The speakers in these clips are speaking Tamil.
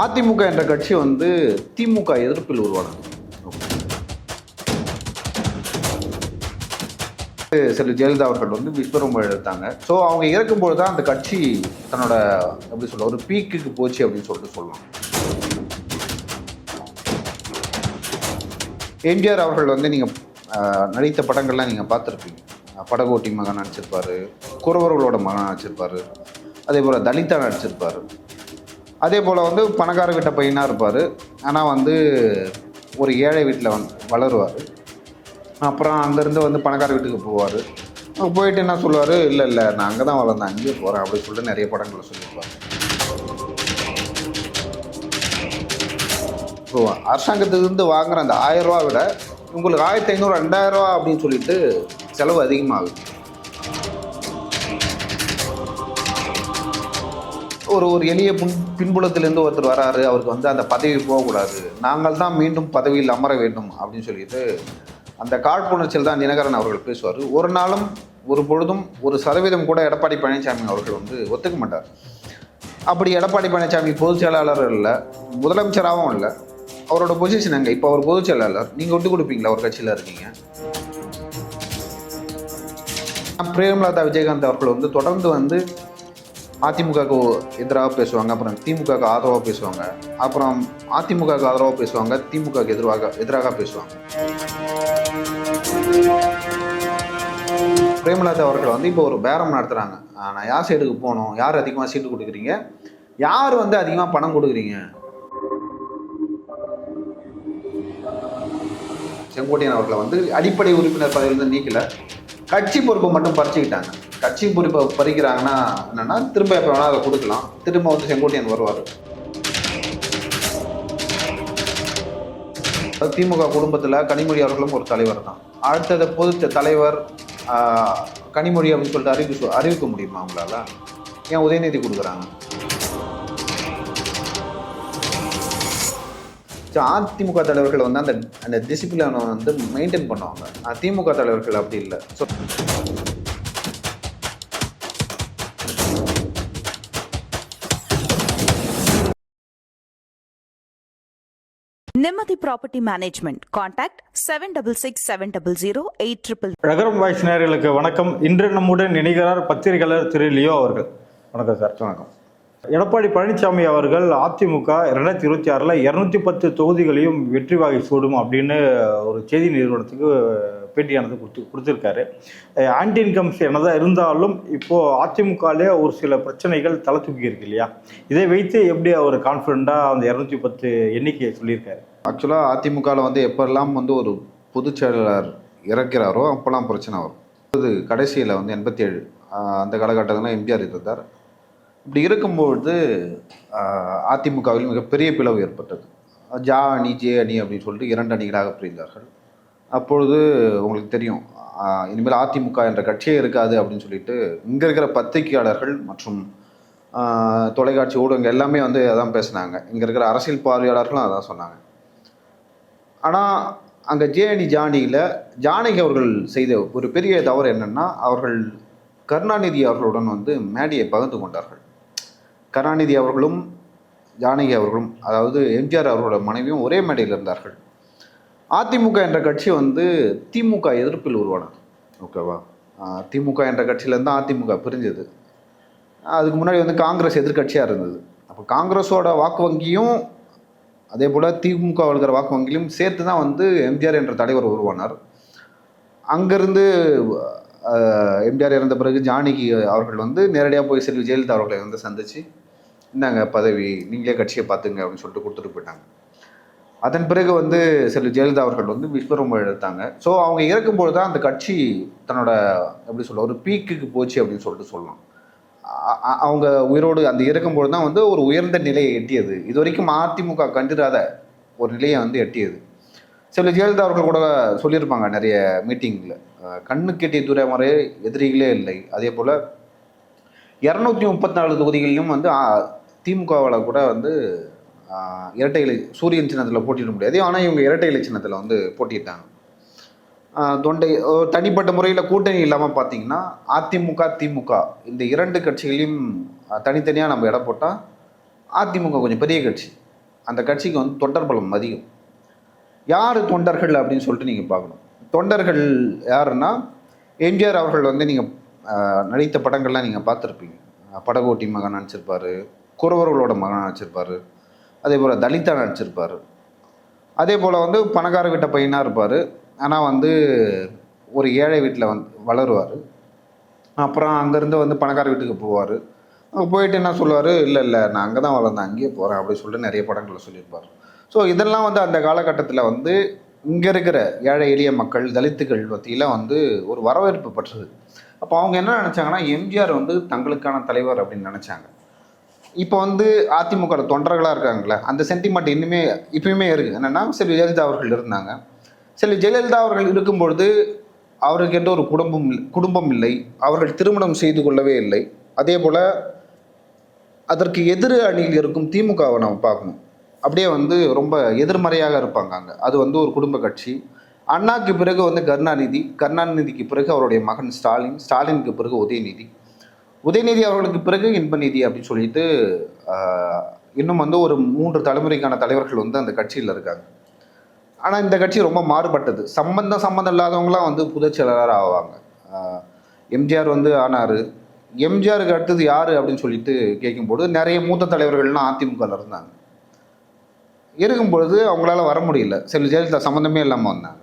அதிமுக என்ற கட்சி வந்து திமுக எதிர்ப்பில் உருவானது. செல்வி ஜெயலலிதா அவர்கள் வந்து விஸ்வரூபம் எடுத்தாங்க. ஸோ அவங்க இறக்கும்போது தான் அந்த கட்சி தன்னோட எப்படி சொல்ல ஒரு பீக்குக்கு போச்சு அப்படின்னு சொல்லிட்டு சொல்லலாம் எம்ஜிஆர் அவர்கள் வந்து நீங்கள் நடித்த படங்கள்லாம் நீங்கள் பார்த்துருப்பீங்க. படகோட்டி மகன் நடிச்சிருப்பாரு குறவர்களோட மகன் நடிச்சிருப்பாரு அதே போல் தலிதா நடிச்சிருப்பாரு. அதே போல் வந்து பணக்கார வீட்டை பையனாக இருப்பார்? ஆனால் வந்து ஒரு ஏழை வீட்டில் வந்து வளருவார். அப்புறம் அங்கேருந்து வந்து பணக்கார வீட்டுக்கு போவார். போயிட்டு என்ன சொல்லுவார்? இல்லை இல்லை நான் அங்கே தான் வளர்ந்தேன். அங்கேயே போகிறேன் அப்படின்னு சொல்லிட்டு நிறைய படங்களை சொல்லியிருப்பார். ஸோ அரசாங்கத்துலேருந்து வாங்குகிற அந்த ஆயிரம் ரூபா விட உங்களுக்கு ஆயிரத்தி ஐநூறு ரெண்டாயிரம் ரூபா அப்படின்னு சொல்லிட்டு செலவு அதிகமாகுது. ஒரு ஒரு எளிய பின் பின்புலத்திலேருந்து ஒருத்தர் வராரு அவருக்கு வந்து அந்த பதவி போகக்கூடாது. நாங்கள் தான் மீண்டும் பதவியில் அமர வேண்டும் அப்படின்னு சொல்லிட்டு அந்த காழ்ப்புணர்ச்சியில் தான் தினகரன் அவர்கள் பேசுவார். ஒரு நாளும் ஒரு பொழுதும் ஒரு சதவீதம் கூட எடப்பாடி பழனிசாமி அவர்கள் வந்து ஒத்துக்க மாட்டார். அப்படி எடப்பாடி பழனிசாமி பொதுச் செயலாளர் இல்லை முதலமைச்சராகவும் இல்லை. அவரோட பொசிஷன் எங்கே? இப்போ அவர் பொதுச் செயலாளர். நீங்கள் விட்டு கொடுப்பீங்களா? ஒரு கட்சியில் இருக்கீங்க. பிரேமலதா விஜயகாந்த் அவர்கள் வந்து தொடர்ந்து வந்து அதிமுகவுக்கு எதிராக பேசுவாங்க அப்புறம் திமுகவுக்கு ஆதரவாக பேசுவாங்க அப்புறம் அதிமுகவுக்கு ஆதரவாக பேசுவாங்க திமுகவுக்கு எதிராக எதிராக பேசுவாங்க. பிரேமலதா அவர்கள் வந்து இப்போ ஒரு பேரம் நடத்துகிறாங்க நான் யார் சைடுக்கு போகணும்? யார் அதிகமாக சீட்டு கொடுக்குறீங்க? யார் வந்து அதிகமாக பணம் கொடுக்குறீங்க? செங்கோட்டையன் அவர்களை வந்து அடிப்படை உறுப்பினர் பதவியிலிருந்து நீக்கலை. கட்சி பொறுப்பை மட்டும் பறிச்சுக்கிட்டாங்க. கட்சி பொறுப்பை பறிக்கிறாங்கன்னா என்னன்னா திரும்ப எப்போ வேணால் அதை கொடுக்கலாம். திரும்ப வந்து செங்கோட்டையன் வருவார். திமுக குடும்பத்தில் கனிமொழி அவர்களும் ஒரு தலைவர் தான். அடுத்தது பொது தலைவர் கனிமொழி அப்படின்னு சொல்லிட்டு அறிவிக்க அறிவிக்க முடியுமா அவங்களால ஏன் உதயநிதி கொடுக்குறாங்க? ஸோ அதிமுக தலைவர்கள் வந்து அந்த அந்த டிசிப்ளினை வந்து மெயின்டைன் பண்ணுவாங்க. திமுக தலைவர்கள் அப்படி இல்லை. So Nimati Property Management. Contact 766700 ரகரம் வாய்ஸ் நேயர்களுக்கு வணக்கம். இன்று நம்முடன் இணைகிறார் பத்திரிகையாளர் திரு லியோ அவர்கள். வணக்கம் சார். வணக்கம். எடப்பாடி பழனிசாமி அவர்கள் அதிமுக ரெண்டாயிரத்தி இருபத்தி ஆறில் இரநூத்தி பத்து தொகுதிகளையும் வெற்றி வாகை சூடும் அப்படின்னு ஒரு செய்தி நிறுவனத்துக்கு பேட்டியானது கொடுத்து கொடுத்துருக்காரு. ஆன்டி இன்கம்ஸ் என்னதான் இருந்தாலும் இப்போது அதிமுகலே ஒரு சில பிரச்சனைகள் தலை தூக்கி இருக்கு இல்லையா? இதை வைத்து எப்படி அவர் கான்ஃபிடண்ட்டாக அந்த இரநூத்தி பத்து எண்ணிக்கையை சொல்லியிருக்காரு? ஆக்சுவலாக அதிமுகவில் வந்து எப்பெல்லாம் வந்து ஒரு பொதுச் செயலாளர் இறக்கிறாரோ அப்போல்லாம் பிரச்சனை வரும். அது கடைசியில் வந்து எண்பத்தி ஏழு அந்த காலகட்டத்தில் எம்ஜிஆர் இருந்தார். இப்படி இருக்கும்பொழுது அதிமுகவில் மிகப்பெரிய பிளவு ஏற்பட்டது. ஜா அணி ஜே அணி அப்படின்னு சொல்லிட்டு இரண்டு அணிகளாக பிரிந்தார்கள். அப்பொழுது உங்களுக்கு தெரியும் இனிமேல் அதிமுக என்ற கட்சியே இருக்காது அப்படின்னு சொல்லிட்டு இங்கே இருக்கிற பத்திரிகையாளர்கள் மற்றும் தொலைக்காட்சி ஊடகங்கள் எல்லாமே வந்து அதான் பேசினாங்க. இங்கே இருக்கிற அரசியல் பார்வையாளர்களும் அதான் சொன்னாங்க. ஆனால் அங்கே ஜேஎனி ஜானியில் ஜானகி அவர்கள் செய்த ஒரு பெரிய தவறு என்னென்னா அவர்கள் கருணாநிதி அவர்களுடன் வந்து மேடையை பகிர்ந்து கொண்டார்கள். கருணாநிதி அவர்களும் ஜானகி அவர்களும் அதாவது எம்ஜிஆர் அவர்களோட மனைவியும் ஒரே மேடையில் இருந்தார்கள். அதிமுக என்ற கட்சி வந்து திமுக எதிர்ப்பில் உருவானது. ஓகேவா? திமுக என்ற கட்சியிலேருந்து தான் அதிமுக பிரிஞ்சது. அதுக்கு முன்னாடி வந்து காங்கிரஸ் எதிர்க்கட்சியாக இருந்தது. அப்போ காங்கிரஸோட வாக்கு வங்கியும் அதே போல் திமுக இருக்கிற வாக்கு வங்கியிலும் சேர்த்து தான் வந்து எம்ஜிஆர் என்ற தலைவர் உருவானார். அங்கேருந்து எம்ஜிஆர் இறந்த பிறகு ஜானகி அவர்கள் வந்து நேரடியாக போய் செல்வி ஜெயலலிதா அவர்களை வந்து சந்தித்து இந்தாங்க பதவி நீங்களே கட்சியை பார்த்துங்க அப்படின்னு சொல்லிட்டு கொடுத்துட்டு போயிட்டாங்க. அதன் பிறகு வந்து செல்வி ஜெயலலிதா அவர்கள் வந்து விஸ்வரூபம் எடுத்தாங்க. ஸோ அவங்க இறக்கும்போது தான் அந்த கட்சி தன்னோட எப்படி சொல்ல ஒரு பீக்குக்கு போச்சு அப்படின்னு சொல்லிட்டு சொல்லலாம். அவங்க உயிரோடு அந்த இறக்கும்போது தான் வந்து ஒரு உயர்ந்த நிலையை எட்டியது. இது வரைக்கும் அதிமுக கண்டிராத ஒரு நிலையை வந்து எட்டியது. சில ஜெயலலிதா அவர்கள் கூட சொல்லியிருப்பாங்க நிறைய மீட்டிங்கில் கண்ணு கெட்டிய தூரம் வரை எதிரிகளே இல்லை. அதே போல் இரநூத்தி முப்பத்தி நாலு தொகுதிகளிலும் வந்து திமுகவில் கூட வந்து இரட்டை இலை சூரியன் சின்னத்தில் போட்டியிட முடியாது. ஆனால் இவங்க இரட்டை இலை சின்னத்தில் வந்து போட்டியிட்டாங்க. தொண்டை தனிப்பட்ட முறையில் கூட்டணி இல்லாமல் பார்த்தீங்கன்னா அதிமுக திமுக இந்த இரண்டு கட்சிகளையும் தனித்தனியாக நம்ம இடம் போட்டால் அதிமுக கொஞ்சம் பெரிய கட்சி. அந்த கட்சிக்கு வந்து தொண்டர் பலம் அதிகம். யார் தொண்டர்கள் அப்படின்னு சொல்லிட்டு நீங்கள் பார்க்கணும். தொண்டர்கள் யாருன்னா எம்ஜிஆர் அவர்கள் வந்து நீங்கள் நடித்த படங்கள்லாம் நீங்கள் பார்த்துருப்பீங்க. படகோட்டி மகன் நினச்சிருப்பார் குறவர்களோட மகன் நடிச்சிருப்பார். அதே போல் தலிதா நடிச்சிருப்பார். அதே போல் வந்து பணக்கார வீட்டை பையனாக இருப்பார். ஆனால் வந்து ஒரு ஏழை வீட்டில் வந்து வளருவார். அப்புறம் அங்கேருந்து வந்து பணக்கார வீட்டுக்கு போவார். அங்கே போயிட்டு என்ன சொல்லுவார்? இல்லை இல்லை நான் அங்கே தான் வளர்ந்தேன் அங்கேயே போகிறேன் அப்படின்னு சொல்லிட்டு நிறைய படங்களை சொல்லியிருப்பார். ஸோ இதெல்லாம் வந்து அந்த காலகட்டத்தில் வந்து இங்கே இருக்கிற ஏழை எளிய மக்கள் தலித்துகள் பற்றியெல்லாம் வந்து ஒரு வரவேற்பு பெற்றது. அப்போ அவங்க என்ன நினச்சாங்கன்னா எம்ஜிஆர் வந்து தங்களுக்கான தலைவர் அப்படின்னு நினச்சாங்க. இப்போ வந்து அதிமுக தொண்டர்களாக இருக்காங்களே அந்த சென்டிமெண்ட் இன்னுமே இப்பயுமே இருக்குது என்னென்னா செல்வி ஜெயலலிதா அவர்கள் இருந்தாங்க. செல்வி ஜெயலலிதா அவர்கள் இருக்கும்பொழுது அவருக்கு என்ற ஒரு குடும்பம் குடும்பம் இல்லை. அவர்கள் திருமணம் செய்து கொள்ளவே இல்லை. அதே போல் அதற்கு எதிர் அணியில் இருக்கும் திமுகவை நம்ம பார்க்கணும். அப்படியே வந்து ரொம்ப எதிர்மறையாக இருப்பாங்க அங்கே. அது வந்து ஒரு குடும்ப கட்சி. அண்ணாக்கு பிறகு வந்து கருணாநிதி. கருணாநிதிக்கு பிறகு அவருடைய மகன் ஸ்டாலின். ஸ்டாலினுக்கு பிறகு உதயநிதி. உதயநிதி அவர்களுக்கு பிறகு இன்பநிதி அப்படின்னு சொல்லிட்டு இன்னும் வந்து ஒரு மூன்று தலைமுறைக்கான தலைவர்கள் வந்து அந்த கட்சியில் இருக்காங்க. ஆனால் இந்த கட்சி ரொம்ப மாறுபட்டது. சம்பந்தம் சம்மந்தம் இல்லாதவங்களாம் வந்து பொதுச் செயலாளராக ஆவாங்க. எம்ஜிஆர் வந்து ஆனார். எம்ஜிஆருக்கு அடுத்தது யார் அப்படின்னு சொல்லிட்டு கேட்கும்போது நிறைய மூத்த தலைவர்கள்லாம் அதிமுகவில் இருந்தாங்க. இருக்கும்பொழுது அவங்களால வர முடியல. சில ஜெயலலிதா சம்மந்தமே இல்லாமல் வந்தாங்க.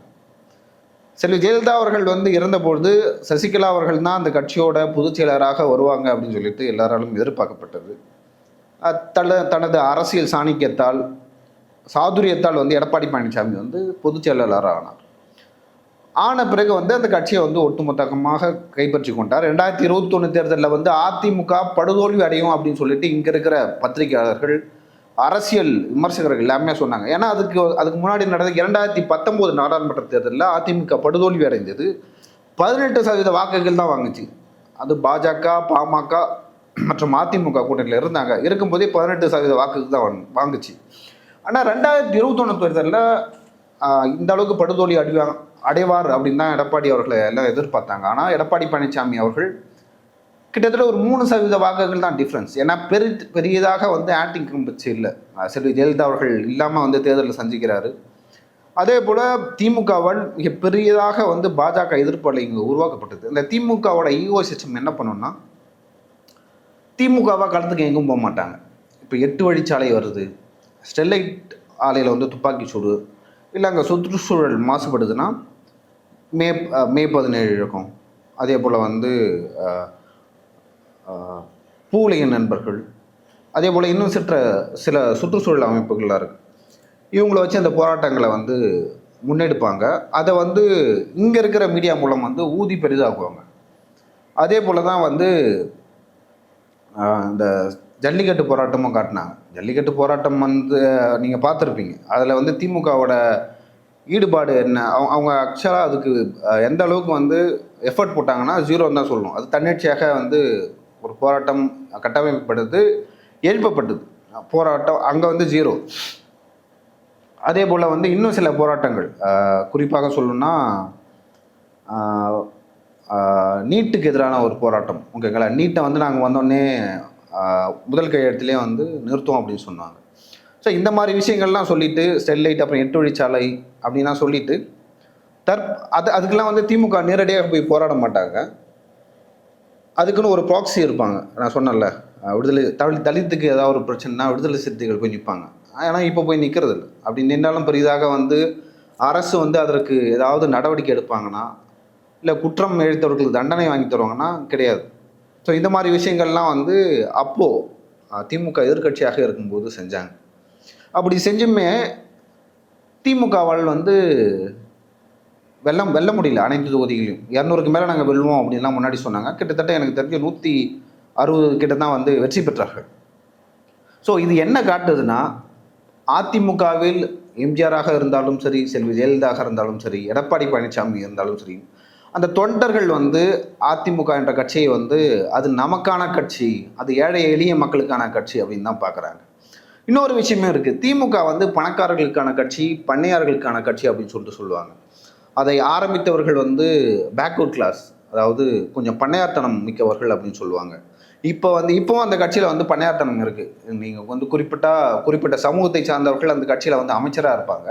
செல்வி ஜெயலலிதா அவர்கள் வந்து இறந்தபொழுது சசிகலா அவர்கள் தான் அந்த கட்சியோட பொதுச் செயலராக வருவாங்க அப்படின்னு சொல்லிட்டு எல்லாராலும் எதிர்பார்க்கப்பட்டது. தன தனது அரசியல் சாணிக்கியத்தால் சாதுரியத்தால் வந்து எடப்பாடி பழனிசாமி வந்து பொதுச் செயலாளராக ஆனார். ஆன பிறகு வந்து அந்த கட்சியை வந்து ஒட்டுமொத்தமாக கைப்பற்றி கொண்டார். ரெண்டாயிரத்தி இருபத்தொன்று தேர்தலில் வந்து அதிமுக படுதோல்வி அடையும் அப்படின்னு சொல்லிட்டு இங்கே இருக்கிற பத்திரிகையாளர்கள் அரசியல் விமர்சகர்கள் எல்லாமே சொன்னாங்க. ஏன்னா அதுக்கு அதுக்கு முன்னாடி நடந்த இரண்டாயிரத்தி பத்தொம்போது நாடாளுமன்ற தேர்தலில் அதிமுக படுதோல்வி அடைந்தது. பதினெட்டு சதவீத வாக்குகள் தான் வாங்குச்சு. அது பாஜக பாமக மற்றும் அதிமுக கூட்டணியில் இருந்தாங்க. இருக்கும்போதே பதினெட்டு சதவீத வாக்குகள் தான் வாங்குச்சு. ஆனால் ரெண்டாயிரத்தி இருபத்தொன்று தேர்தலில் இந்த அளவுக்கு படுதோல்வி அடிவா அடைவார் அப்படின்னு தான் எடப்பாடி அவர்களை எல்லாம் எதிர்பார்த்தாங்க. ஆனால் எடப்பாடி பழனிசாமி அவர்கள் கிட்டத்தட்ட ஒரு மூணு சதவீத வாக்குகள் தான் டிஃப்ரென்ஸ் ஏன்னா பெரு பெரியதாக வந்து ஆன்டி இன்கம்பன்சி இல்லை செல்வி ஜெயலலிதா அவர்கள் இல்லாமல் வந்து தேர்தலில் சந்திக்கிறாரு. அதே போல் திமுகவால் மிக பெரியதாக வந்து பாஜக எதிர்ப்பு அலை இங்கே உருவாக்கப்பட்டது. இந்த திமுகவோட ஈகோ சிஸ்டம் என்ன பண்ணுன்னா திமுகவாக களத்துக்கு எங்கும் போக மாட்டாங்க. இப்போ எட்டு வழிச்சாலை வருது. ஸ்டெர்லைட் ஆலையில் வந்து துப்பாக்கி சூடு. இல்லை அங்கே சுற்றுச்சூழல் மாசுபடுதுன்னா மே மே பதினேழு இருக்கும். அதே போல் வந்து அஹ், நண்பர்கள். அதே போல் இன்னும் சிற்ற சில சுற்றுச்சூழல் அமைப்புகள்லாம் இருக்குது இவங்கள வச்சு அந்த போராட்டங்களை வந்து முன்னெடுப்பாங்க. அதை வந்து இங்கே இருக்கிற மீடியா மூலம் வந்து ஊதி பெரிதாக்குவாங்க. அதே போல் தான் வந்து இந்த ஜல்லிக்கட்டு போராட்டமும் காட்டினாங்க. ஜல்லிக்கட்டு போராட்டம் வந்து நீங்கள் பார்த்துருப்பீங்க. அதில் வந்து திமுகவோட ஈடுபாடு என்ன? அவங்க அவங்க ஆக்சுவலாக அதுக்கு எந்த அளவுக்கு வந்து எஃபர்ட் போட்டாங்கன்னா ஜீரோன்னு தான் சொல்லணும். அது தன்னிச்சையாக வந்து ஒரு போராட்டம் கட்டமைக்கப்பட்டது எழுப்பப்பட்டது. போராட்டம் அங்கே வந்து ஜீரோ அதே போல் வந்து இன்னும் சில போராட்டங்கள் குறிப்பாக சொல்லணும்னா நீட்டுக்கு எதிரான ஒரு போராட்டம். ஓகேங்களா? நீட்டை வந்து நாங்கள் வந்தோடனே முதல் கையெழுத்துலேயே வந்து நிறுத்துவோம் அப்படின்னு சொன்னாங்க. ஸோ இந்த மாதிரி விஷயங்கள்லாம் சொல்லிட்டு ஸ்டெர்லைட் அப்புறம் எட்டு வழிச்சாலை அப்படின்லாம் சொல்லிட்டு தற் அது அதுக்கெல்லாம் வந்து திமுக நேரடியாக போய் போராட மாட்டாங்க. அதுக்குன்னு ஒரு ப்ராக்ஸி இருப்பாங்க. நான் சொன்னேன்ல விடுதலை தமிழ் தலித்துக்கு ஏதாவது ஒரு பிரச்சனைனா விடுதலை சிறுத்தைகள் போய் நிற்பாங்க ஆனால் இப்போ போய் நிற்கிறது இல்லை. அப்படி நின்றாலும் பெரிதாக வந்து அரசு வந்து அதற்கு ஏதாவது நடவடிக்கை எடுப்பாங்கன்னா இல்லை குற்றம் இழைத்தவர்களுக்கு தண்டனை வாங்கி தருவாங்கன்னா கிடையாது. ஸோ இந்த மாதிரி விஷயங்கள்லாம் வந்து அப்போது திமுக எதிர்க்கட்சியாக இருக்கும்போது செஞ்சாங்க. அப்படி செஞ்சுமே திமுகவால் வந்து வெல்லம் வெல்ல முடியல. அனைத்து தொகுதிகளையும். இரநூறுக்கு மேலே நாங்கள் வெல்லுவோம் அப்படின்லாம் முன்னாடி சொன்னாங்க. கிட்டத்தட்ட எனக்கு தெரிஞ்ச நூற்றி அறுபது கிட்ட தான் வந்து வெற்றி பெற்றார்கள். ஸோ இது என்ன காட்டுதுன்னா அதிமுகவில் எம்ஜிஆராக இருந்தாலும் சரி செல்வி ஜெயலலிதாக இருந்தாலும் சரி எடப்பாடி பழனிசாமி இருந்தாலும் சரி அந்த தொண்டர்கள் வந்து அதிமுக என்ற கட்சியை வந்து அது நமக்கான கட்சி அது ஏழை எளிய மக்களுக்கான கட்சி அப்படின்னு தான் பார்க்குறாங்க. இன்னொரு விஷயமே இருக்குது திமுக வந்து பணக்காரர்களுக்கான கட்சி பண்ணையார்களுக்கான கட்சி அப்படின்னு சொல்லிட்டு சொல்லுவாங்க. அதை ஆரம்பித்தவர்கள் வந்து பேக்வர்ட் கிளாஸ் அதாவது கொஞ்சம் பண்ணையார்த்தனம் மிக்கவர்கள் அப்படின்னு சொல்லுவாங்க. இப்போ வந்து இப்போவும் அந்த கட்சியில் வந்து பண்ணையார்த்தனம் இருக்குது நீங்கள் வந்து குறிப்பிட்ட குறிப்பிட்ட சமூகத்தை சார்ந்தவர்கள் அந்த கட்சியில் வந்து அமைச்சராக இருப்பாங்க.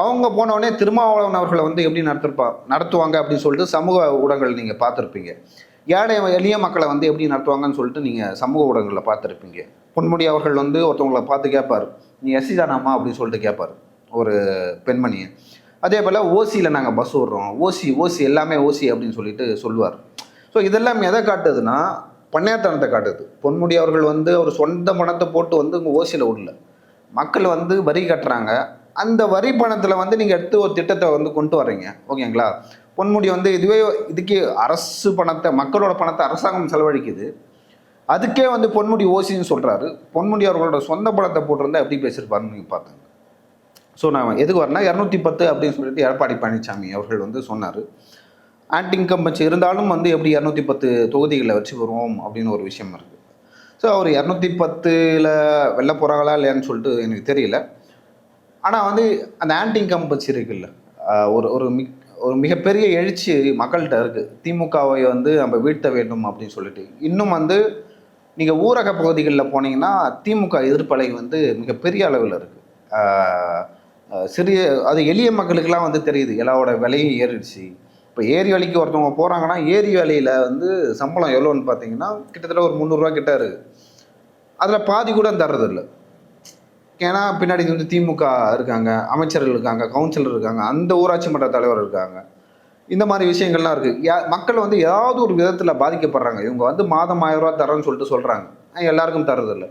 அவங்க போனவுடனே திருமாவளவன் அவர்களை வந்து எப்படி நடத்திருப்பா நடத்துவாங்க அப்படின்னு சொல்லிட்டு சமூக ஊடகங்கள் நீங்கள் பார்த்துருப்பீங்க. ஏழை எளிய மக்களை வந்து எப்படி நடத்துவாங்கன்னு சொல்லிட்டு நீங்கள் சமூக ஊடகங்களில் பார்த்துருப்பீங்க. பொன்முடி அவர்கள் வந்து ஒருத்தவங்களை பார்த்து கேட்பார். நீ எஸ்சி தானாமா அப்படின்னு சொல்லிட்டு கேட்பார். ஒரு பெண்மணியை. அதே போல் ஓசியில் நாங்கள் பஸ் விடுறோம் ஓசி ஓசி எல்லாமே ஓசி அப்படின்னு சொல்லிட்டு சொல்லுவார். ஸோ இதெல்லாம் எதை காட்டுதுன்னா பண்ணையாத்தனத்தை காட்டுது. பொன்முடி அவர்கள் வந்து ஒரு சொந்த பணத்தை போட்டு வந்து உங்கள் ஓசியில் விடல மக்கள் வந்து வரி கட்டுறாங்க. அந்த வரி பணத்தில் வந்து நீங்கள் எடுத்து ஒரு திட்டத்தை வந்து கொண்டு வர்றீங்க. ஓகேங்களா? பொன்முடி வந்து இதுவே இதுக்கே அரசு பணத்தை மக்களோட பணத்தை அரசாங்கம் செலவழிக்குது. அதுக்கே வந்து பொன்முடி ஓசின்னு சொல்கிறாரு பொன்முடி அவர்களோட சொந்த பணத்தை போட்டிருந்தா எப்படி பேசியிருப்பாருன்னு நீங்கள் பார்த்தேன் ஸோ நான் எதுக்கு வரேன்னா இரநூத்தி பத்து அப்படின்னு சொல்லிட்டு எடப்பாடி பழனிசாமி அவர்கள் வந்து சொன்னார். ஆன்டி இன்கம்பன்சி இருந்தாலும் வந்து எப்படி இரநூத்தி பத்து தொகுதிகளை வச்சு வருவோம் அப்படின்னு ஒரு விஷயம் இருக்குது ஸோ அவர் இரநூத்தி பத்தில் வெளில போகிறாங்களா இல்லையான்னு சொல்லிட்டு எனக்கு தெரியல. ஆனால் வந்து அந்த ஆன்டி இன்கம்பன்சி இருக்குல்ல ஒரு ஒரு மிக் ஒரு மிகப்பெரிய எழுச்சி மக்கள்கிட்ட இருக்குது திமுகவை வந்து நம்ம வீழ்த்த வேண்டும் அப்படின்னு சொல்லிட்டு. இன்னும் வந்து நீங்கள் ஊரக பகுதிகளில் போனீங்கன்னா திமுக எதிர்ப்பலை வந்து மிகப்பெரிய அளவில் இருக்குது சிறிய அது எளிய மக்களுக்கெல்லாம் வந்து தெரியுது. எல்லாவோட விலையும் ஏறிடுச்சு. இப்போ ஏரி வேலைக்கு ஒருத்தவங்க போகிறாங்கன்னா ஏரி வேலையில் வந்து சம்பளம் எவ்வளோன்னு பார்த்தீங்கன்னா கிட்டத்தட்ட ஒரு முந்நூறுரூவா கிட்ட இருக்குது அதில் பாதி கூட தர்றதில்ல ஏன்னா பின்னாடி வந்து திமுக இருக்காங்க அமைச்சர்கள் இருக்காங்க கவுன்சிலர் இருக்காங்க அந்த ஊராட்சி மன்ற தலைவர் இருக்காங்க. இந்த மாதிரி விஷயங்கள்லாம் இருக்குது யா மக்கள் வந்து ஏதாவது ஒரு விதத்தில் பாதிக்கப்படுறாங்க. இவங்க வந்து மாதம் ஆயிரம் ரூபா தரேன்னு சொல்லிட்டு சொல்கிறாங்க எல்லாருக்கும் தர்றதில்லை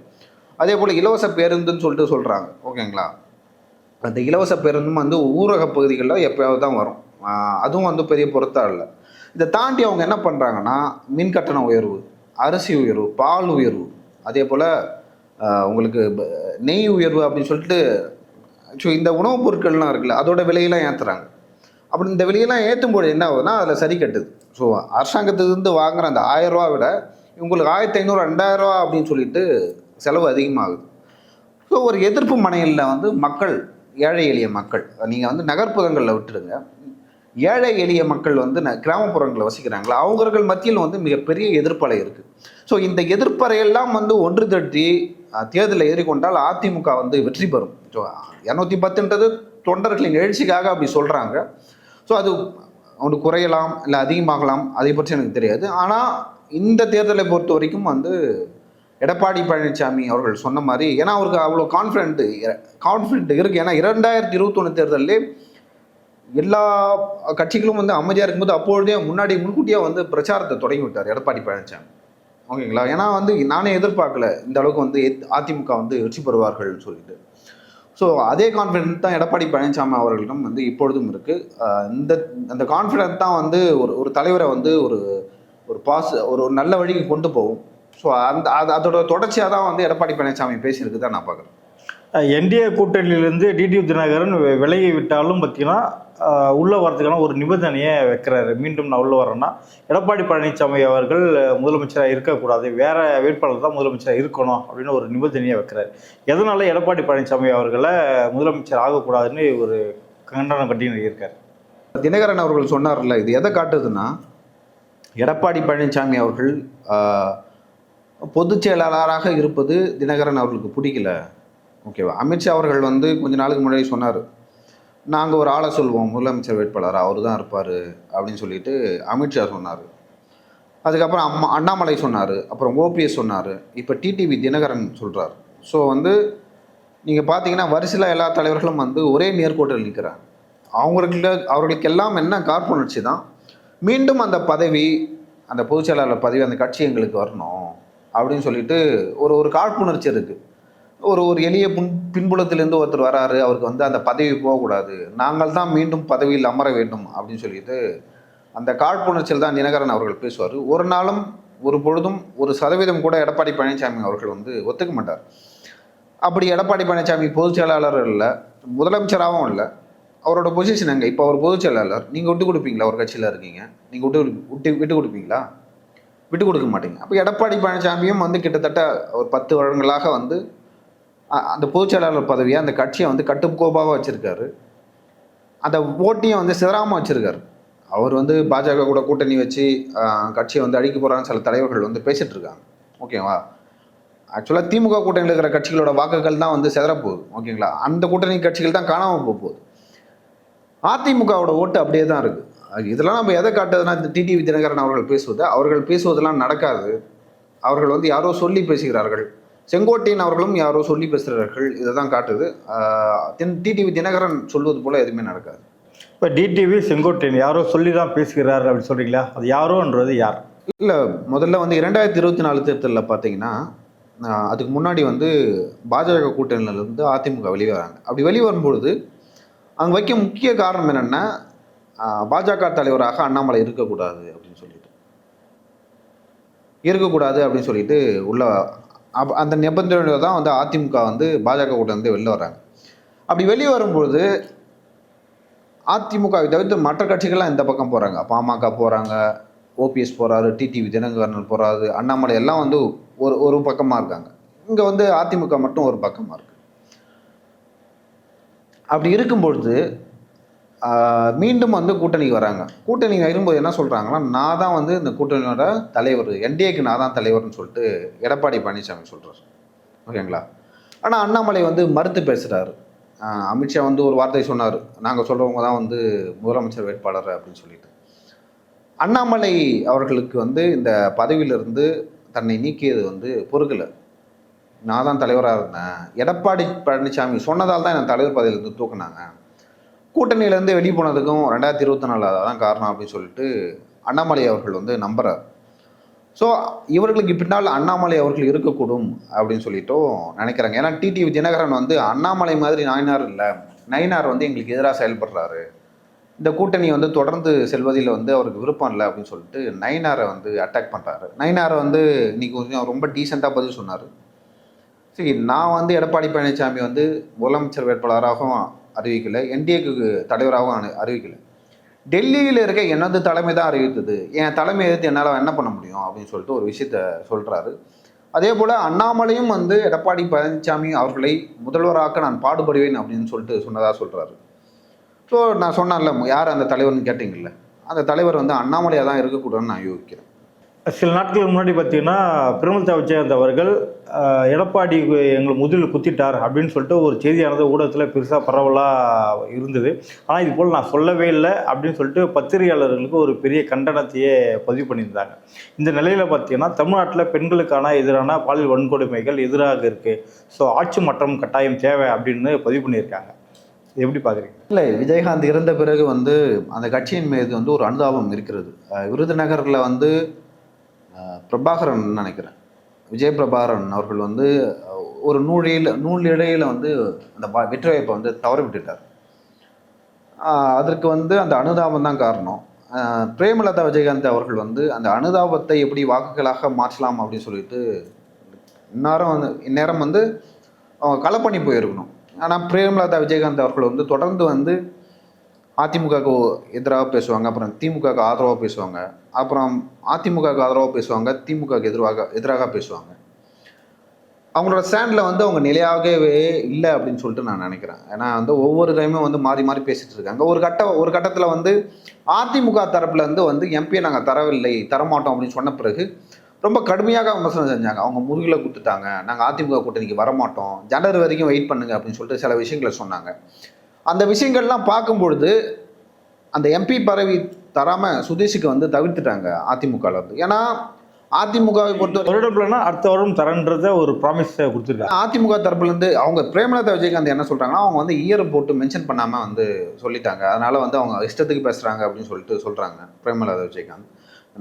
அதே போல் இலவச பேருந்துன்னு சொல்லிட்டு சொல்கிறாங்க ஓகேங்களா? அந்த இலவச பேருந்தும் வந்து ஊரக பகுதிகளில் எப்பயாவது தான் வரும். அதுவும் வந்து பெரிய பொருத்தம் இல்லை. இதை தாண்டி அவங்க என்ன பண்ணுறாங்கன்னா மின் கட்டண உயர்வு அரிசி உயர்வு பால் உயர்வு அதே போல் உங்களுக்கு நெய் உயர்வு அப்படின்னு சொல்லிட்டு ஸோ இந்த உணவுப் பொருட்கள்லாம் இருக்குல்ல அதோட விலையெல்லாம் ஏற்றுறாங்க அப்படி இந்த விலையெல்லாம் ஏற்றும்போது என்ன ஆகுதுன்னா அதில் சரி கட்டுது. ஸோ அரசாங்கத்துலேருந்து வாங்குற அந்த ஆயிரம் ரூபா விட இவங்களுக்கு ஆயிரத்தி ஐநூறு ரெண்டாயிரரூவா அப்படின்னு சொல்லிட்டு செலவு அதிகமாகுது. ஸோ ஒரு எதிர்ப்பு மனையில் வந்து மக்கள் ஏழை எளிய மக்கள். நீங்கள் வந்து நகர்ப்புறங்களில் விட்டுடுங்க. ஏழை எளிய மக்கள் வந்து ந- கிராமப்புறங்களில் வசிக்கிறாங்களா? அவங்கர்கள் மத்தியில் வந்து மிகப்பெரிய எதிர்ப்பலை இருக்குது ஸோ இந்த எதிர்ப்பறையெல்லாம் வந்து ஒன்று தட்டி தேர்தலில் ஏறிக்கொண்டால் அதிமுக வந்து வெற்றி பெறும். ஸோ இரநூத்தி பத்துன்றது தொண்டர்களின் எழுச்சிக்காக அப்படி சொல்கிறாங்க ஸோ அது ஒன்று குறையலாம் இல்லை அதிகமாகலாம் அதை பற்றி எனக்கு தெரியாது. ஆனால் இந்த தேர்தலை பொறுத்த வரைக்கும் வந்து எடப்பாடி பழனிசாமி அவர்கள் சொன்ன மாதிரி ஏன்னா அவருக்கு அவ்வளோ கான்ஃபிடென்ட் கான்ஃபிடென்ட் இருக்குது ஏன்னா இரண்டாயிரத்தி இருபத்தொன்று தேர்தலில் எல்லா கட்சிகளும் வந்து அமைதியாக இருக்கும்போது அப்பொழுதே முன்னாடி முன்கூட்டியே வந்து பிரச்சாரத்தை தொடங்கி விட்டார் எடப்பாடி பழனிசாமி ஓகேங்களா? ஏன்னா வந்து நானே எதிர்பார்க்கல இந்த அளவுக்கு வந்து அதிமுக வந்து வெற்றி பெறுவார்கள்னு சொல்லிட்டு. ஸோ அதே கான்ஃபிடென்ட் தான் எடப்பாடி பழனிசாமி அவர்களிடம் வந்து இப்பொழுதும் இருக்குது இந்த அந்த கான்ஃபிடென்ட் தான் வந்து ஒரு ஒரு தலைவரை வந்து ஒரு ஒரு பாஸ் ஒரு ஒரு நல்ல வழிக்கு கொண்டு போகும். ஸோ அந்த அது அதோட தொடர்ச்சியாக தான் வந்து எடப்பாடி பழனிசாமி பேசியிருக்கு தான் நான் பார்க்குறேன். என்டிஏ கூட்டணியிலிருந்து டிடிவி தினகரன் விலகி விட்டாலும் பார்த்தீங்கன்னா உள்ள வரதுக்கான ஒரு நிபந்தனையை வைக்கிறாரு. மீண்டும் நான் உள்ள வரேன்னா எடப்பாடி பழனிசாமி அவர்கள் முதலமைச்சராக இருக்கக்கூடாது. வேற வேட்பாளர் தான் முதலமைச்சராக இருக்கணும் அப்படின்னு ஒரு நிபந்தனையை வைக்கிறாரு. எதனால எடப்பாடி பழனிசாமி அவர்களை முதலமைச்சர் ஆகக்கூடாதுன்னு ஒரு கண்டனம் கட்டின்னு இருக்காரு. தினகரன் அவர்கள் சொன்னார்ல இது எதை காட்டுதுன்னா எடப்பாடி பழனிசாமி அவர்கள் பொதுச் செயலாளராக இருப்பது தினகரன் அவர்களுக்கு பிடிக்கல. ஓகேவா? அமித்ஷா அவர்கள் வந்து கொஞ்ச நாளுக்கு முன்னாடி சொன்னார். நாங்கள் ஒரு ஆளை சொல்லுவோம் முதலமைச்சர் வேட்பாளர் அவர் தான் இருப்பார் அப்படின்னு சொல்லிட்டு அமித்ஷா சொன்னார். அதுக்கப்புறம் அம்மா அண்ணாமலை சொன்னார் அப்புறம் ஓபிஎஸ் சொன்னார் இப்போ டிடிவி தினகரன் சொல்கிறார் ஸோ வந்து நீங்கள் பார்த்தீங்கன்னா வரிசையில் எல்லா தலைவர்களும் வந்து ஒரே நேர்கோட்டில் நிற்கிறாங்க அவங்களுக்கு அவர்களுக்கு எல்லாம் என்ன கார்புணர்ச்சி தான்? மீண்டும் அந்த பதவி அந்த பொதுச் செயலாளர் பதவி அந்த கட்சி எங்களுக்கு வரணும். அப்படின்னு சொல்லிட்டு ஒரு ஒரு காழ்ப்புணர்ச்சி இருக்குது ஒரு ஒரு எளிய புன் பின்புலத்திலேருந்து ஒருத்தர் வராரு அவருக்கு வந்து அந்த பதவி போகக்கூடாது. நாங்கள் தான் மீண்டும் பதவியில் அமர வேண்டும் அப்படின்னு சொல்லிட்டு அந்த காழ்ப்புணர்ச்சியில் தான் தினகரன் அவர்கள் பேசுவார். ஒரு நாளும் ஒரு பொழுதும் ஒரு சதவீதம் கூட எடப்பாடி பழனிசாமி அவர்கள் வந்து ஒத்துக்க மாட்டார். அப்படி எடப்பாடி பழனிசாமி பொதுச் செயலாளர் இல்லை முதலமைச்சராகவும் இல்லை. அவரோட பொசிஷன் எங்கே? இப்போ அவர் பொதுச் செயலாளர். நீங்கள் விட்டு கொடுப்பீங்களா? ஒரு கட்சியில் இருக்கீங்க. நீங்கள் விட்டு விட்டு விட்டு கொடுப்பீங்களா? விட்டு கொடுக்க மாட்டீங்க அப்போ எடப்பாடி பழனிசாமியும் வந்து கிட்டத்தட்ட ஒரு பத்து வருடங்களாக வந்து அந்த பொதுச்செயலாளர் பதவியை அந்த கட்சியை வந்து கட்டுக்கோப்பாக வச்சுருக்காரு. அந்த ஓட்டையும் வந்து சிதறாமல் வச்சுருக்காரு. அவர் வந்து பாஜக கூட கூட்டணி வச்சு கட்சியை வந்து அழிக்க போகிறான்னு சில தலைவர்கள் வந்து பேசிகிட்டு இருக்காங்க. ஓகேவா? ஆக்சுவலாக திமுக கூட்டணியில் இருக்கிற கட்சிகளோட வாக்குகள் தான் வந்து செதறப்போகுது ஓகேங்களா? அந்த கூட்டணி கட்சிகள் தான் காணாமல் போக போகுது. அதிமுகவோட ஓட்டு அப்படியே தான் இருக்குது இதெல்லாம் நம்ம எதை காட்டுதுன்னா இந்த டிடிவி தினகரன் அவர்கள் பேசுவது. அவர்கள் பேசுவதெல்லாம் நடக்காது. அவர்கள் வந்து யாரோ சொல்லி பேசுகிறார்கள். செங்கோட்டையன் அவர்களும் யாரோ சொல்லி பேசுகிறார்கள். இதை தான் காட்டுது டிடிவி தினகரன் சொல்வது போல எதுவுமே நடக்காது. இப்போ டிடிவி செங்கோட்டையன் யாரோ சொல்லி தான் பேசுகிறார் அப்படின்னு சொல்றீங்களா? அது யாரோன்றது யார்? இல்லை முதல்ல வந்து இரண்டாயிரத்தி இருபத்தி நாலு தேர்தலில் பார்த்தீங்கன்னா அதுக்கு முன்னாடி வந்து பாஜக கூட்டணியிலேருந்து அதிமுக வெளியே வராங்க அப்படி வெளியே வரும்பொழுது அங்கே வைக்க முக்கிய காரணம் என்னென்னா பாஜக தலைவராக அண்ணாமலை இருக்கக்கூடாது அப்படின்னு சொல்லிட்டு. இருக்கக்கூடாது அப்படின்னு சொல்லிட்டு உள்ள அப் அந்த நிபந்தனையோட தான் வந்து அதிமுக வந்து பாஜக கூட்டம் வந்து வெளில வராங்க அப்படி வெளியே வரும்பொழுது அதிமுகவை தவிர்த்து மற்ற கட்சிகள்லாம் இந்த பக்கம் போகிறாங்க பாமக போகிறாங்க ஓபிஎஸ் போகிறாரு டிடிவி தினகரன் போகிறாரு அண்ணாமலை எல்லாம் வந்து ஒரு ஒரு பக்கமாக இருக்காங்க. இங்கே வந்து அதிமுக மட்டும் ஒரு பக்கமாக இருக்கு. அப்படி இருக்கும்பொழுது மீண்டும் வந்து கூட்டணிக்கு வராங்க. கூட்டணி வரும்போது என்ன சொல்கிறாங்கன்னா நான் தான் வந்து இந்த கூட்டணியோட தலைவர் என்டிஏக்கு நான் தான் தலைவர்னு சொல்லிட்டு எடப்பாடி பழனிசாமி சொல்கிறார் ஓகேங்களா? ஆனால் அண்ணாமலை வந்து மறுத்து பேசுகிறாரு அமித்ஷா வந்து ஒரு வார்த்தை சொன்னார். நாங்கள் சொல்கிறவங்க தான் வந்து முதலமைச்சர் வேட்பாளர் அப்படின்னு சொல்லிட்டு. அண்ணாமலை அவர்களுக்கு வந்து இந்த பதவியிலிருந்து தன்னை நீக்கியது வந்து பொறுக்கலை. நான் தான் தலைவராக இருந்தேன். எடப்பாடி பழனிசாமி சொன்னதால் தான் என்னை தலைவர் பதவியிலிருந்து தூக்குனாங்க. கூட்டணியிலேருந்து வெளியே போனதுக்கும் ரெண்டாயிரத்தி இருபத்தி நாலு தான் காரணம் அப்படின்னு சொல்லிட்டு அண்ணாமலை அவர்கள் வந்து நம்புறார். ஸோ இவர்களுக்கு பின்னால் அண்ணாமலை அவர்கள் இருக்கக்கூடும் அப்படின்னு சொல்லிட்டும் நினைக்கிறாங்க. ஏன்னா டிடிவி தினகரன் வந்து அண்ணாமலை மாதிரி நாயனார் இல்லை. நயினார் வந்து எங்களுக்கு எதிராக செயல்படுறாரு. இந்த கூட்டணி வந்து தொடர்ந்து செல்வதில் வந்து அவருக்கு விருப்பம் இல்லை அப்படின்னு சொல்லிட்டு நயினாரை வந்து அட்டாக் பண்ணுறாரு நயினாரை வந்து இன்னைக்கு கொஞ்சம் ரொம்ப டீசெண்டாக பதில் சொன்னார். சரி நான் வந்து எடப்பாடி பழனிசாமி வந்து முதலமைச்சர் வேட்பாளராகவும் அறிவிக்கலை. என்டிஏக்கு தலைவராகவும் அறிவிக்கலை. டெல்லியில் இருக்க எனது தலைமை தான் அறிவித்தது. என் தலைமை எதிர்த்து என்னால் என்ன பண்ண முடியும் அப்படின்னு சொல்லிட்டு ஒரு விஷயத்த சொல்கிறாரு அதே போல் அண்ணாமலையும் வந்து எடப்பாடி பழனிசாமி அவர்களை முதல்வராக்க நான் பாடுபடுவேன் அப்படின்னு சொல்லிட்டு சொன்னதாக சொல்கிறாரு ஸோ நான் சொன்னேன்ல யார் அந்த தலைவர்னு கேட்டிங்கல்ல? அந்த தலைவர் வந்து அண்ணாமலையாக தான் இருக்கக்கூடாதுன்னு நான் யோசிக்கிறேன் சில நாட்களுக்கு முன்னாடி பார்த்தீங்கன்னா பிரேமலதா விஜயகாந்த் அவர்கள் எடப்பாடி எங்களை முதலில் குத்திட்டார் அப்படின்னு சொல்லிட்டு ஒரு செய்தியானது ஊடகத்தில் பெருசாக பரவலாக இருந்தது. ஆனால் இது போல் நான் சொல்லவே இல்லை அப்படின்னு சொல்லிட்டு பத்திரிகையாளர்களுக்கு ஒரு பெரிய கண்டனத்தையே பதிவு பண்ணியிருந்தாங்க. இந்த நிலையில் பார்த்தீங்கன்னா தமிழ்நாட்டில் பெண்களுக்கான எதிரான பாலியல் வன்கொடுமைகள் எதிராக இருக்குது ஸோ ஆட்சி மாற்றம் கட்டாயம் தேவை அப்படின்னு பதிவு பண்ணியிருக்காங்க. எப்படி பார்க்குறீங்க? இல்லை விஜயகாந்த் இறந்த பிறகு வந்து அந்த கட்சியின் மீது வந்து ஒரு அனுதாபம் இருக்கிறது. விருதுநகரில் வந்து பிரபாகரன் நினைக்கிறேன். விஜய் பிரபாகரன் அவர்கள் வந்து ஒரு நூலில் நூலிடையில் வந்து அந்த வெற்றி வாய்ப்பை வந்து தவற விட்டுட்டார். அதற்கு வந்து அந்த அனுதாபம் தான் காரணம். பிரேமலதா விஜயகாந்த் அவர்கள் வந்து அந்த அனுதாபத்தை எப்படி வாக்குகளாக மாற்றலாம் அப்படின்னு சொல்லிட்டு இந்நேரம் வந்து இந்நேரம் வந்து அவங்க களப்பணி போயிருக்கணும். ஆனால் பிரேமலதா விஜயகாந்த் அவர்கள் வந்து தொடர்ந்து வந்து அதிமுகவுக்கு எதிராக பேசுவாங்க அப்புறம் திமுகவுக்கு ஆதரவாக பேசுவாங்க அப்புறம் அதிமுகவுக்கு ஆதரவாக பேசுவாங்க திமுகவுக்கு எதிராக எதிராக பேசுவாங்க. அவங்களோட ஸ்டாண்டில் வந்து அவங்க நிலையாகவே இல்லை அப்படின்னு சொல்லிட்டு நான் நினைக்கிறேன். ஏன்னா வந்து ஒவ்வொரு டைமும் வந்து மாறி மாறி பேசிட்டு இருக்காங்க. ஒரு கட்ட ஒரு கட்டத்தில் வந்து அதிமுக தரப்புலேருந்து வந்து எம்பியை நாங்கள் தரவில்லை தரமாட்டோம் அப்படின்னு சொன்ன பிறகு ரொம்ப கடுமையாக விமர்சனம் செஞ்சாங்க. அவங்க முருகில் கொடுத்துட்டாங்க நாங்கள் அதிமுக கூட்டணிக்கு வரமாட்டோம். ஜனவரி வரைக்கும் வெயிட் பண்ணுங்க அப்படின்னு சொல்லிட்டு சில விஷயங்களை சொன்னாங்க. அந்த விஷயங்கள்லாம் பார்க்கும்பொழுது அந்த எம்பி பதவி தராமல் சுதேஷுக்கு வந்து தவிர்த்துட்டாங்க அதிமுகவில் இருந்து ஏன்னா அதிமுகவை பொறுத்த அடுத்த வருடம் தரன்றத ஒரு ப்ராமிஸ் கொடுத்துருக்காங்க. அதிமுக தரப்புலேருந்து அவங்க பிரேமலதா விஜயகாந்த் என்ன சொல்கிறாங்கன்னா அவங்க வந்து இயர் போட்டு மென்ஷன் பண்ணாமல் வந்து சொல்லிட்டாங்க. அதனால வந்து அவங்க இஷ்டத்துக்கு பேசுகிறாங்க அப்படின்னு சொல்லிட்டு சொல்கிறாங்க பிரேமலதா விஜயகாந்த்.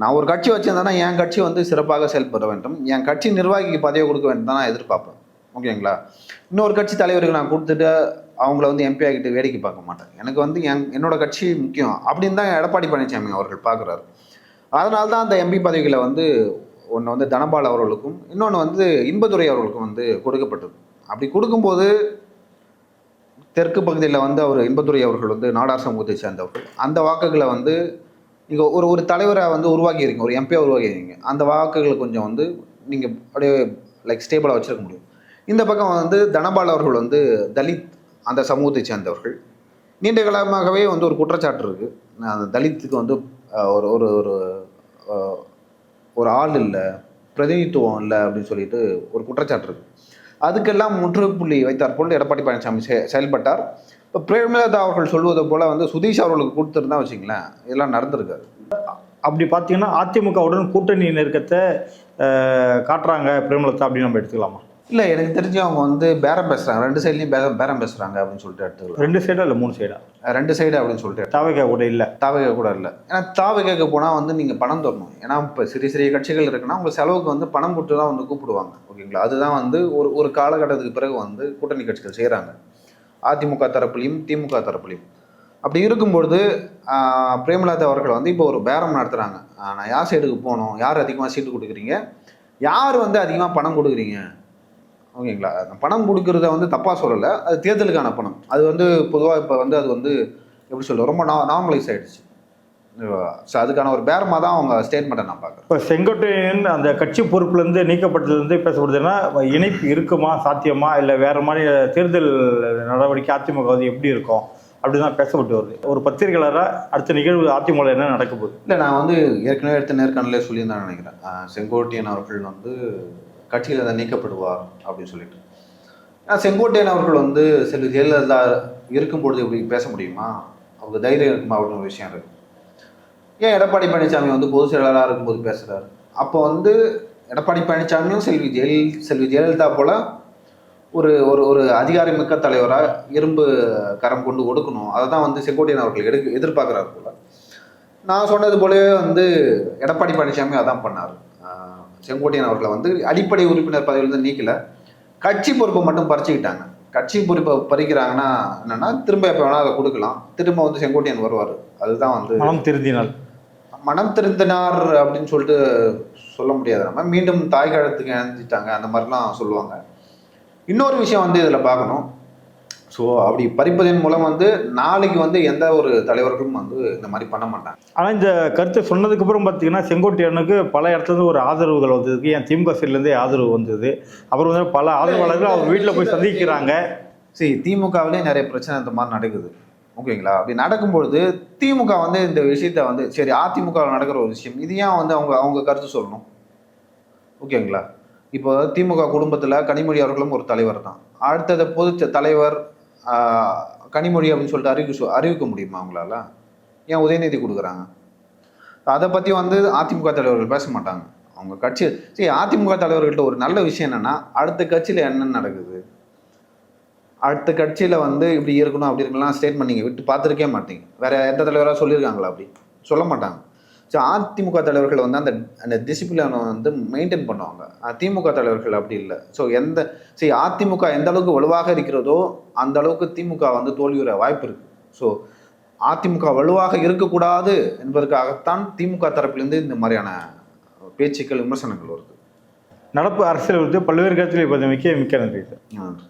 நான் ஒரு கட்சி வச்சிருந்தேன்னா என் கட்சி வந்து சிறப்பாக செயல்பட வேண்டும். என் கட்சி நிர்வாகிக்கு பதவி கொடுக்க வேண்டும் தான் நான் எதிர்பார்ப்பேன். ஓகேங்களா? இன்னொரு கட்சி தலைவருக்கு நான் கொடுத்துட்டு அவங்கள வந்து எம்பி ஆகிட்டு வேடிக்கை பார்க்க மாட்டேன் எனக்கு வந்து என் என்னோட கட்சி முக்கியம் அப்படின்னு தான் எடப்பாடி பழனிசாமி அவர்கள் பார்க்குறாரு. அதனால தான் அந்த எம்பி பதவிகளை வந்து ஒன்று வந்து தனபால் அவர்களுக்கும் இன்னொன்று வந்து இன்பதுரை அவர்களுக்கும் வந்து கொடுக்கப்பட்டது. அப்படி கொடுக்கும்போது தெற்கு பகுதியில் வந்து அவர் இன்பதுரை அவர்கள் வந்து நாடார் சமூகத்தை சேர்ந்தவர்கள். அந்த வாக்குகளை வந்து நீங்கள் ஒரு ஒரு தலைவரை வந்து உருவாக்கியிருக்கீங்க ஒரு எம்பியாக உருவாக்கியிருக்கீங்க. அந்த வாக்குகளை கொஞ்சம் வந்து நீங்கள் அப்படியே லைக் ஸ்டேபிளாக வச்சுருக்க முடியும். இந்த பக்கம் வந்து தனபால் அவர்கள் வந்து தலித் அந்த சமூகத்தை சேர்ந்தவர்கள். நீண்ட காலமாகவே வந்து ஒரு குற்றச்சாட்டு இருக்குது அந்த தலித்துக்கு வந்து ஒரு ஒரு ஒரு ஒரு ஆள் இல்லை பிரதிநிதித்துவம் இல்லை அப்படின்னு சொல்லிட்டு ஒரு குற்றச்சாட்டு இருக்குது அதுக்கெல்லாம் முற்றுப்புள்ளி வைத்தார் போல் எடப்பாடி பழனிசாமி செ- செயல்பட்டார். இப்போ பிரேமலதா அவர்கள் சொல்வது போல் வந்து சுதீஷ் அவர்களுக்கு கொடுத்துருந்தா வச்சுங்களேன் இதெல்லாம் நடந்திருக்காது. அப்படி பார்த்தீங்கன்னா அதிமுகவுடன் கூட்டணி நெருக்கத்தை காட்டுறாங்க பிரேமலதா அப்படின்னு நம்ம எடுத்துக்கலாமா? இல்லை எனக்கு தெரிஞ்சு அவங்க வந்து பேரம் பேசுகிறாங்க ரெண்டு சைட்லையும் பேரம் பேரம் பேசுகிறாங்க அப்படின்னு சொல்லிட்டு எடுத்துக்கலாம். ரெண்டு சைடா இல்லை மூணு சைடா ரெண்டு சைடு அப்படின்னு சொல்லிட்டு தாவக கூட இல்லை. தாவக கூட இல்லை. ஏன்னா தாவகைக்கு போனால் வந்து நீங்கள் பணம் தரணும். ஏன்னா இப்போ சிறிய சிறிய கட்சிகள் இருக்குன்னா உங்கள் செலவுக்கு வந்து பணம் கொடுத்து தான் வந்து கூப்பிடுவாங்க. ஓகேங்களா? அதுதான் வந்து ஒரு ஒரு காலகட்டத்துக்கு பிறகு வந்து கூட்டணி கட்சிகள் செய்கிறாங்க அதிமுக தரப்புலையும் திமுக தரப்புலையும். அப்படி இருக்கும்பொழுது பிரேமலதா அவர்கள் வந்து இப்போ ஒரு பேரம் நடத்துகிறாங்க நான் யார் சைடுக்கு போகணும்? யார் அதிகமாக சீட்டு கொடுக்குறீங்க? யார் வந்து அதிகமாக பணம் கொடுக்குறீங்க? ஓகேங்களா? அந்த பணம் கொடுக்கறத வந்து தப்பாக சொல்லலை. அது தேர்தலுக்கான பணம். அது வந்து பொதுவாக இப்போ வந்து அது வந்து எப்படி சொல்ல ரொம்ப நா நார்மலைஸ் ஆயிடுச்சு. ஸோ அதுக்கான ஒரு பேரமாக தான் அவங்க ஸ்டேட்மெண்ட்டை நான் பார்க்குறேன். இப்போ செங்கோட்டையன் அந்த கட்சி பொறுப்புலேருந்து நீக்கப்பட்டதுலேருந்து பேசப்படுதுன்னா இணைப்பு இருக்குமா சாத்தியமா? இல்லை வேற மாதிரி தேர்தல் நடவடிக்கை அதிமுக வந்து எப்படி இருக்கும்? அப்படின்னு தான் பேசப்பட்டு வருது. ஒரு பத்திரிகையாளராக அடுத்த நிகழ்வு அதிமுக என்ன நடக்க போகுது? இல்லை நான் வந்து ஏற்கனவே எடுத்த நேர்காணலே சொல்லியிருந்தேன் நினைக்கிறேன். செங்கோட்டையன் அவர்கள் வந்து கட்சியில் நீக்கப்படுவார் அப்படின்னு சொல்லிட்டு. ஆனால் செங்கோட்டையன் அவர்கள் வந்து செல்வி ஜெயலலிதா இருக்கும்பொழுது இப்படி பேச முடியுமா? அவங்க தைரியம் இருக்குமா? அப்படின்னு ஒரு விஷயம் இருக்கு. ஏன் எடப்பாடி பழனிசாமி வந்து பொதுச் செயலாளராக இருக்கும்போது பேசுகிறார் அப்போ வந்து எடப்பாடி பழனிசாமியும் செல்வி ஜெயல் செல்வி ஜெயலலிதா போல் ஒரு ஒரு ஒரு அதிகாரமிக்க தலைவராக இரும்பு கரம் கொண்டு ஒடுக்கணும். அதை தான் வந்து செங்கோட்டையன் அவர்கள் எடு எதிர்பார்க்குறாரு போல. நான் சொன்னது போலவே வந்து எடப்பாடி பழனிசாமி அதான் பண்ணார். செங்கோட்டையன் அவர்களை வந்து அடிப்படை உறுப்பினர் பதவியிலிருந்து நீக்கல. கட்சி பொறுப்பை மட்டும் பறிச்சுக்கிட்டாங்க. கட்சி பொறுப்பை பறிக்கிறாங்கன்னா என்னன்னா திரும்ப எப்போ வேணால் அதை கொடுக்கலாம். திரும்ப வந்து செங்கோட்டையன் வருவார். அதுதான் வந்து மனம் திருந்தினால். மனம் திருந்தினார் அப்படின்னு சொல்லிட்டு சொல்ல முடியாது. நம்ம மீண்டும் தாய் கழகத்துக்கு இணைஞ்சிட்டாங்க. அந்த மாதிரிலாம் சொல்லுவாங்க. இன்னொரு விஷயம் வந்து இதில் பார்க்கணும். ஸோ அப்படி பறிப்பதன் மூலம் வந்து நாளைக்கு வந்து எந்த ஒரு தலைவர்களும் வந்து இந்த மாதிரி பண்ண மாட்டாங்க. ஆனால் இந்த கருத்தை சொன்னதுக்கு அப்புறம் பார்த்தீங்கன்னா செங்கோட்டையனுக்கு பல இடத்துல ஒரு ஆதரவுகள் வந்ததுக்கு என் திமுக சைட்லேருந்தே ஆதரவு வந்தது. அப்புறம் வந்து பல ஆதரவாளர்கள் அவர் வீட்டில் போய் சந்திக்கிறாங்க. சரி திமுகவிலே நிறைய பிரச்சனை இந்த மாதிரி நடக்குது. ஓகேங்களா? அப்படி நடக்கும்பொழுது திமுக வந்து இந்த விஷயத்த வந்து சரி அதிமுகவில் நடக்கிற ஒரு விஷயம். இது ஏன் வந்து அவங்க அவங்க கருத்து சொல்லணும்? ஓகேங்களா? இப்போ திமுக குடும்பத்தில் கனிமொழி அவர்களும் ஒரு தலைவர் தான். அடுத்தது பொது தலைவர் கனிமொழி அப்படின்னு சொல்லிட்டு அறிவிக்க அறிவிக்க முடியுமா அவங்களால ஏன் உதயநிதி கொடுக்குறாங்க? அதை பற்றி வந்து அதிமுக தலைவர்கள் பேச மாட்டாங்க. அவங்க கட்சி சரி அதிமுக தலைவர்கள்ட்ட ஒரு நல்ல விஷயம் என்னென்னா அடுத்த கட்சியில் என்ன நடக்குது? அடுத்த கட்சியில் வந்து இப்படி இருக்கணும் அப்படி இருக்கலாம் ஸ்டேட்மெண்ட் நீங்கள் விட்டு பார்த்துருக்கே மாட்டீங்க. வேறு எந்த தலைவராக சொல்லியிருக்காங்களா அப்படி? சொல்ல மாட்டாங்க. ஸோ அதிமுக தலைவர்கள் வந்து அந்த அந்த டிசிப்ளினை வந்து மெயின்டைன் பண்ணுவாங்க. திமுக தலைவர்கள் அப்படி இல்லை. ஸோ எந்த சரி அதிமுக எந்த அளவுக்கு வலுவாக இருக்கிறதோ அந்த அளவுக்கு திமுக வந்து தோல்வியுற வாய்ப்பு இருக்கு. ஸோ அதிமுக வலுவாக இருக்கக்கூடாது என்பதற்காகத்தான் திமுக தரப்பிலிருந்து இந்த மாதிரியான பேச்சுக்கள் விமர்சனங்கள் வருது. நடப்பு அரசியல் வந்து பல்வேறு கருத்தில் இப்போதைக்கு மிக்க நன்றி சார். நன்றி.